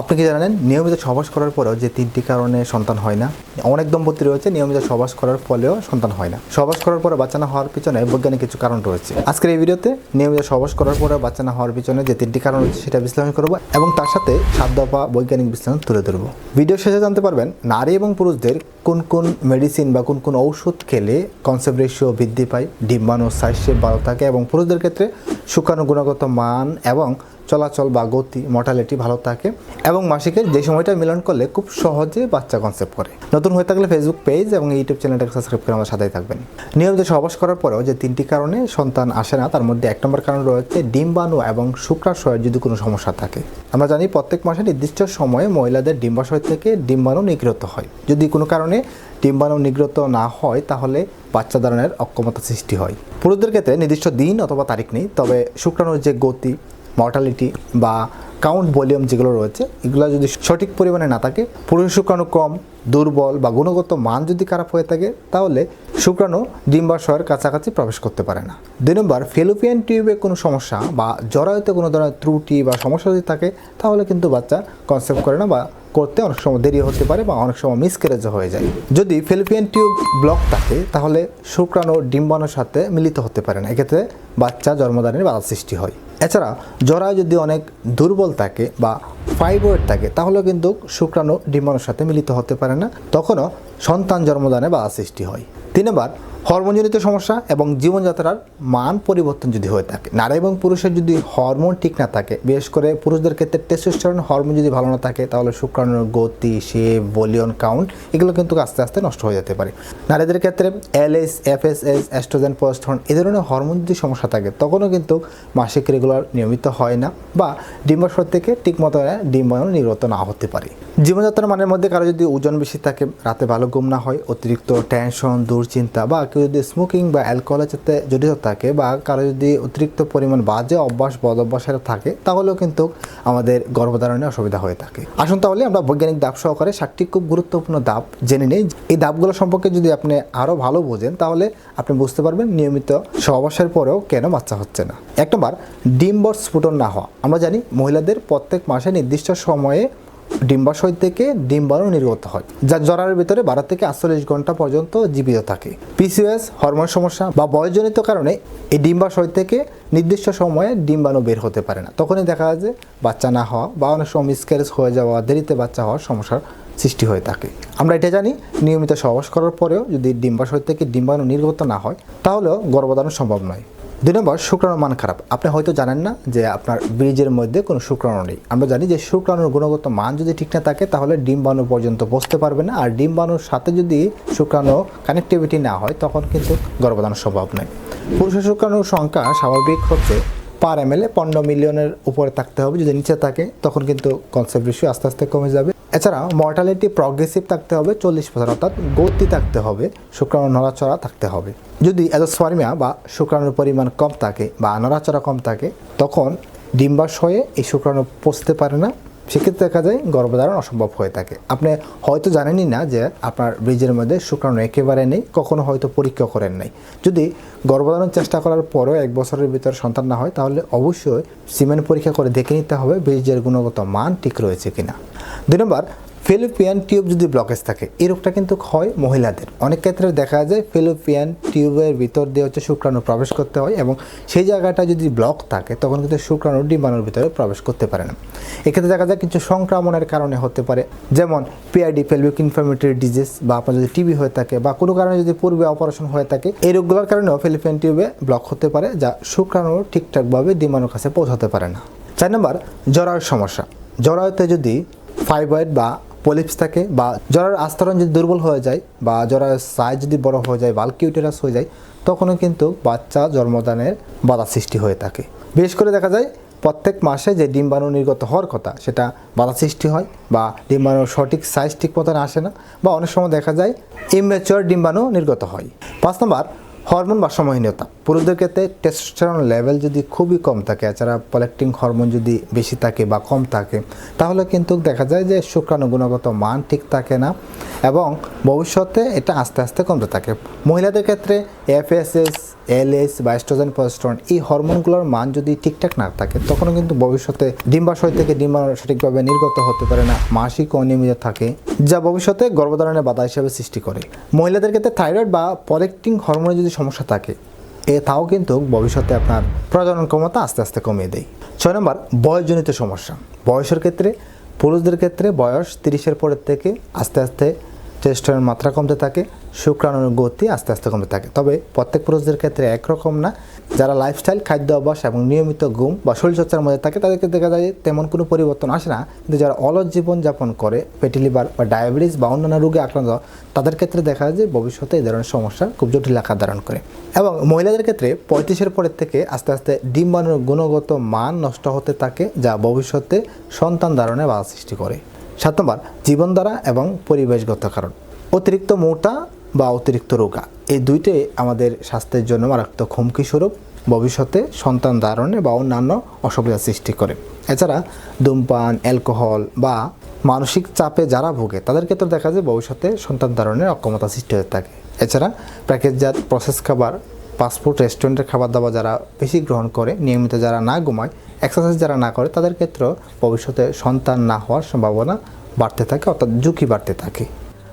আপনি কি জানেন, নিয়মিত সহবাস করার পরেও যে তিনটি কারণে সন্তান হয় না, অনেক দম্পতি রয়েছে, নিয়মিত সহবাস করার ফলেও সন্তান হয় না। সহবাস করার পরে বাচ্চা না হওয়ার পিছনে বৈজ্ঞানিক কিছু কারণ রয়েছে। আজকের এই ভিডিওতে নিয়মিত সহবাস করার পরে বাচ্চা না হওয়ার পিছনে যে তিনটি কারণ রয়েছে সেটা বিশ্লেষণ করব এবং তার সাথে সাধ্য বা বৈজ্ঞানিক বিশ্লেষণ তুলে ধরব। ভিডিও শেষে জানতে পারবেন, নারী এবং পুরুষদের কোন কোন মেডিসিন বা কোন কোন ঔষধ খেলে কনসেপ্ট রেশিও বৃদ্ধি পায়, ডিম্বাণু সাইজ ভালো থাকে এবং পুরুষদের ক্ষেত্রে শুকানো গুণগত মান এবং চলাচল বা গতি মর্টালিটি ভালো থাকে এবং মাসিকের যে সময়টা মিলন করলে খুব সহজে বাচ্চা কনসেপ্ট করে। নতুন হয়ে থাকলে ফেসবুক পেজ এবং ইউটিউব চ্যানেলটাকে সাবস্ক্রাইব করে আমার সাথেই থাকবেন। নিয়মিত সহবাস করার পরেও যে তিনটি কারণে সন্তান আসে না, তার মধ্যে এক নম্বর কারণ রয়েছে ডিম্বাণু এবং শুক্রাশয়ের যদি কোনো সমস্যা থাকে। আমরা জানি প্রত্যেক মাসে নির্দিষ্ট সময়ে মহিলাদের ডিম্বাশয় থেকে ডিম্বাণু নিগৃহীত হয়। যদি কোনো কারণে ডিম্বাণু নিগৃহীত না হয়, তাহলে বাচ্চা ধারণের অক্ষমতা সৃষ্টি হয়। পুরুষদের ক্ষেত্রে নির্দিষ্ট দিন অথবা তারিখ নেই, তবে শুক্রাণুর যে গতি মর্টালিটি বা কাউন্ট ভলিউম যেগুলো রয়েছে, এগুলো যদি সঠিক পরিমাণে না থাকে, পুরুষ শুক্রাণু কম, দুর্বল বা গুণগত মান যদি খারাপ হয়ে থাকে, তাহলে শুক্রাণু ডিম্বাশয়ের কাছাকাছি প্রবেশ করতে পারে না। দুই নম্বর ফেলোপিয়ান টিউবে কোনো সমস্যা বা জরায়ুতে কোনো ধরনের ত্রুটি বা সমস্যা যদি থাকে, তাহলে কিন্তু বাচ্চা কনসেপ্ট করে না বা করতে অনেক সময় দেরি হতে পারে বা অনেক সময় মিসক্যারেজ হয়ে যায়। যদি ফিলিপিয়ান টিউব ব্লক থাকে, তাহলে শুক্রাণু ডিম্বাণুর সাথে মিলিত হতে পারে না। এক্ষেত্রে বাচ্চা জন্মদানের বাধা সৃষ্টি হয়। এছাড়া যদি অনেক দুর্বল থাকে বা ফাইব্রয়েড থাকে, তাহলেও কিন্তু শুক্রাণু ডিম্বাণুর সাথে মিলিত হতে পারে না। তখনও সন্তান জন্মদানে বা সৃষ্টি হয়। তিন নম্বর হরমোনজনিত সমস্যা এবং জীবনযাত্রার মান পরিবর্তন যদি হয়ে থাকে। নারী এবং পুরুষের যদি হরমোন ঠিক না থাকে, বিশেষ করে পুরুষদের ক্ষেত্রে টেস্টোস্টেরন হরমোন যদি ভালো না থাকে, তাহলে শুক্রাণুর গতি শেপ ভলিউম কাউন্ট এগুলো কিন্তু আস্তে আস্তে নষ্ট হয়ে যেতে পারে। নারীদের ক্ষেত্রে এলএস এফএসএস অ্যাস্ট্রোজেন প্রোস্টন এ ধরনের হরমোন যদি সমস্যা থাকে, তখনও কিন্তু মাসিক রেগুলার নিয়মিত হয় না বা ডিম্বাশয় থেকে ঠিকমতো ডিম্বাণু নির্গত না হতে পারে। জীবনযাত্রার মানের মধ্যে কারও যদি ওজন বেশি থাকে, রাতে ভালো ঘুম না হয়, অতিরিক্ত টেনশন দুশ্চিন্তা বা কেউ যদি স্মোকিং বা অ্যালকোহলের সাথে জড়িত থাকে বা কারও যদি অতিরিক্ত পরিমাণ বাজে অভ্যাস, বদ অভ্যাসের থাকে, তাহলেও কিন্তু আমাদের গর্ভধারণে অসুবিধা হয়ে থাকে। আসুন তাহলে আমরা বৈজ্ঞানিক দাব সহকারে সাতটি খুব গুরুত্বপূর্ণ দাব জেনে নিই। এই দাবগুলো সম্পর্কে যদি আপনি আরও ভালো বোঝেন, তাহলে আপনি বুঝতে পারবেন নিয়মিত সহবাসের পরেও কেন বাচ্চা হচ্ছে না। এক নম্বর ডিম্বর স্ফুটন না হওয়া। আমরা জানি মহিলাদের প্রত্যেক মাসে নির্দিষ্ট সময়ে ডিম্বাশয় থেকে ডিম্বাণু নির্গত হয়, যা জরার ভিতরে বারো থেকে আটচল্লিশ ঘণ্টা পর্যন্ত জীবিত থাকে। পিসিওএস হরমোন সমস্যা বা বয়সজনিত কারণে এই ডিম্বাশয় থেকে নির্দিষ্ট সময়ে ডিম্বাণু বের হতে পারে না। তখনই দেখা যায় যে বাচ্চা না হওয়া বা অনেক সময় মিসক্যারেজ হয়ে যাওয়া, দেরিতে বাচ্চা হওয়ার সমস্যার সৃষ্টি হয়ে থাকে। আমরা এটা জানি, নিয়মিত সহবাস করার পরেও যদি ডিম্বাশয় থেকে ডিম্বাণু নির্গত না হয়, তাহলেও গর্ভধারণ সম্ভব নয়। দুই নম্বর, শুক্রাণুর মান খারাপ। আপনি হয়তো জানেন না যে আপনার বীজের মধ্যে কোনো শুক্রাণু নেই। আমরা জানি যে শুক্রাণুর গুণগত মান যদি ঠিক না থাকে, তাহলে ডিম্বাণু পর্যন্ত পৌঁছতে পারবে না। আর ডিম্বাণুর সাথে যদি শুক্রাণু কানেক্টিভিটি না হয়, তখন কিন্তু গর্ভধারণ সম্ভব নয়। পুরুষের শুক্রাণুর সংখ্যা স্বাভাবিক হচ্ছে পার এম এল এ পনেরো মিলিয়নের উপরে থাকতে হবে। যদি নিচে থাকে, তখন কিন্তু কনসেপ্ট রেশিও আস্তে আস্তে কমে যাবে। এছাড়া মর্টালিটি প্রগ্রেসিভ থাকতে হবে, চল্লিশ পার্সেন্ট অর্থাৎ গতি থাকতে হবে, শুক্রাণু নড়াচড়া থাকতে হবে। যদি অ্যাজোসফার্মিয়া বা শুক্রাণুর পরিমাণ কম থাকে বা নড়াচড়া কম থাকে, তখন ডিম্বাশয়ে এই শুক্রাণু পচতে পারে না। সেক্ষেত্রে দেখা যায় গর্ভধারণ অসম্ভব হয়ে থাকে। আপনি হয়তো জানেনই না যে আপনার ব্রিজের মধ্যে শুক্রাণু একেবারে নেই, কখনো হয়তো পরীক্ষা করেন নাই। যদি গর্ভধারণ চেষ্টা করার পরও এক বছরের ভিতরে সন্তান না হয়, তাহলে অবশ্যই সিমেন্ট পরীক্ষা করে দেখে নিতে হবে ব্রিজের গুণগত মান ঠিক রয়েছে কিনা। দুই নম্বর ফিলিপিয়ান টিউব যদি ব্লকেজ থাকে, এই রোগটা কিন্তু হয় মহিলাদের। অনেক ক্ষেত্রে দেখা যায় ফিলিপিয়ান টিউবের ভিতর দিয়ে হচ্ছে শুক্রাণু প্রবেশ করতে হয় এবং সেই জায়গাটা যদি ব্লক থাকে, তখন কিন্তু শুক্রাণু ডিম্বাণুর ভিতরে প্রবেশ করতে পারে না। এক্ষেত্রে দেখা যায় কিছু সংক্রমণের কারণে হতে পারে, যেমন পিআইডি পেলভিক ইনফ্লামেটরি ডিজিজ বা আপনার যদি টিবি হয়ে থাকে বা কোনো কারণে যদি পূর্বে অপারেশন হয়ে থাকে, এই রোগগুলোর কারণেও ফিলিপিয়ান টিউবে ব্লক হতে পারে যা শুক্রাণু ঠিকঠাকভাবে ডিম্বাণুর কাছে পৌঁছাতে পারে না। চার নম্বর, জরায়ুর সমস্যা। জরায়ুতে যদি ফাইব্রয়েড বা পলিপস থাকে বা জ্বরের আস্তরণ যদি দুর্বল হয়ে যায় বা জ্বরের সাইজ যদি বড় হয়ে যায় বাল্কিউটেরাস হয়ে যায়, তখনও কিন্তু বাচ্চা জন্মদানের বাধা সৃষ্টি হয়ে থাকে। বিশেষ করে দেখা যায়, প্রত্যেক মাসে যে ডিম্বাণু নির্গত হওয়ার কথা, সেটা বাধা সৃষ্টি হয় বা ডিম্বাণুর সঠিক সাইজ ঠিক মতন আসে না বা অনেক সময় দেখা যায় ইমেচর ডিম্বাণু নির্গত হয়। পাঁচ নম্বর হরমোন বা সময়হীনতা পুরুষদের ক্ষেত্রে টেস্টোস্টেরন লেভেল যদি খুবই কম থাকে, এছাড়া পলেকটিং হরমোন যদি বেশি থাকে বা কম থাকে, তাহলে কিন্তু দেখা যায় যে শুক্রাণু গুণগত মান ঠিক থাকে না এবং ভবিষ্যতে এটা আস্তে আস্তে কমতে থাকে। মহিলাদের ক্ষেত্রে এফএসএস এলএস বা এস্ট্রোজেন প্রজেস্টেরন এই হরমোনগুলোর মান যদি ঠিকঠাক না থাকে, তখনও কিন্তু ভবিষ্যতে ডিম্বাশয় থেকে ডিম্বাণু সঠিকভাবে নির্গত হতে পারে না, মাসিক অনিয়মিত থাকে, যা ভবিষ্যতে গর্ভধারণের বাধা হিসেবে সৃষ্টি করে। মহিলাদের ক্ষেত্রে থাইরয়েড বা পলেকটিং হরমোনের যদি সমস্যা থাকে। এ তাও কিন্তু ভবিষ্যতে আপনার প্রজনন ক্ষমতা আস্তে আস্তে কমিয়ে দেয়। ছয় নম্বর, বয়সজনিত সমস্যা। বয়সের ক্ষেত্রে, পুরুষদের ক্ষেত্রে বয়স তিরিশের পরের থেকে আস্তে আস্তে টেস্টের মাত্রা কমতে থাকে, শুক্রাণুর গতি আস্তে আস্তে কমতে থাকে। তবে প্রত্যেক পুরুষদের ক্ষেত্রে একরকম না। যারা লাইফস্টাইল খাদ্য অভ্যাস এবং নিয়মিত ঘুম বা শরীরচর্চার মধ্যে থাকে, তাদেরকে দেখা যায় তেমন কোনো পরিবর্তন আসে না। কিন্তু যারা অলস জীবন যাপন করে ফ্যাটি লিভার বা ডায়াবেটিস বা অন্যান্য রোগে আক্রান্ত, তাদের ক্ষেত্রে দেখা যায় যে ভবিষ্যতে এই ধরনের সমস্যা খুব জটিল আকার ধারণ করে। এবং মহিলাদের ক্ষেত্রে পঁয়ত্রিশের পরের থেকে আস্তে আস্তে ডিম্বাণুর গুণগত মান নষ্ট হতে থাকে, যা ভবিষ্যতে সন্তান ধারণে বাধা সৃষ্টি করে। সাত নম্বর জীবনধারা এবং পরিবেশগত কারণ। অতিরিক্ত মোটা বা অতিরিক্ত রোগা, এই দুইটাই আমাদের স্বাস্থ্যের জন্য মারাত্মক হুমকি স্বরূপ, ভবিষ্যতে সন্তান ধারণে বা অন্যান্য অসুবিধা সৃষ্টি করে। এছাড়া ধূমপান, অ্যালকোহল বা মানসিক চাপে যারা ভোগে, তাদের ক্ষেত্রে দেখা যায় ভবিষ্যতে সন্তান ধারণের অক্ষমতা সৃষ্টি হতে থাকে। এছাড়া প্যাকেটজাত প্রসেস খাবার ফাস্টফুড রেস্টুরেন্টের খাবার দাবার যারা বেশি গ্রহণ করে, নিয়মিত যারা না ঘুমায় এক্সারসাইজ যারা না করে, তাদের ক্ষেত্রেও ভবিষ্যতে সন্তান না হওয়ার সম্ভাবনা বাড়তে থাকে, অর্থাৎ ঝুঁকি বাড়তে থাকে।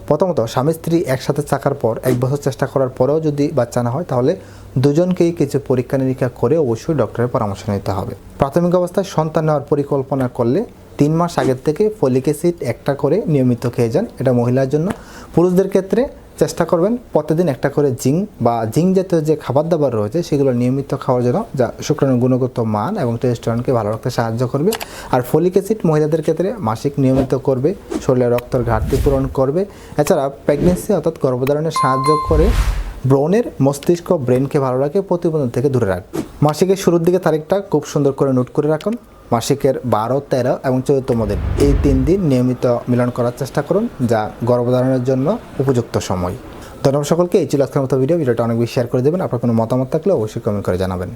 প্রথমত, স্বামী স্ত্রী একসাথে থাকার পর, এক বছর চেষ্টা করার পরেও যদি বাচ্চা না হয়, তাহলে দুজনকেই কিছু পরীক্ষা নিরীক্ষা করে অবশ্যই ডক্টরের পরামর্শ নিতে হবে। প্রাথমিক অবস্থায় সন্তান নেওয়ার পরিকল্পনা করলে তিন মাস আগের থেকে ফলিক অ্যাসিড একটা করে নিয়মিত খেয়ে যান। এটা মহিলার জন্য। পুরুষদের ক্ষেত্রে চেষ্টা করবেন প্রতিদিন একটা করে জিঙ্ক বা জিঙ্ক জাতীয় যে খাবার দাবার রয়েছে, সেগুলো নিয়মিত খাওয়ার জন্য, যা শুক্রাণুর গুণগত মান এবং টেস্টোস্টেরনকে ভালো রাখতে সাহায্য করবে। আর ফলিক অ্যাসিড মহিলাদের ক্ষেত্রে মাসিক নিয়মিত করবে, শরীরে রক্তের ঘাটতি পূরণ করবে। এছাড়া প্রেগনেন্সি অর্থাৎ গর্ভধারণে সাহায্য করে ব্রণের মস্তিষ্ক ব্রেনকে ভালো রাখে প্রতিবন্ধন থেকে দূরে রাখবে। মাসিকের শুরুর দিকে তারিখটা খুব সুন্দর করে নোট করে রাখুন। মাসিকের বারো, তেরো এবং চতুর্থ দিন। এই তিন দিন নিয়মিত মিলন করার চেষ্টা করুন, যা গর্ভধারণের জন্য উপযুক্ত সময়। ধন্যবাদ সকলকে, এই ছিল আজকের মতো ভিডিও। ভিডিওটা অনেক বেশি শেয়ার করে দেবেন। আপনার কোনো মতামত থাকলে অবশ্যই কমেন্ট করে জানাবেন।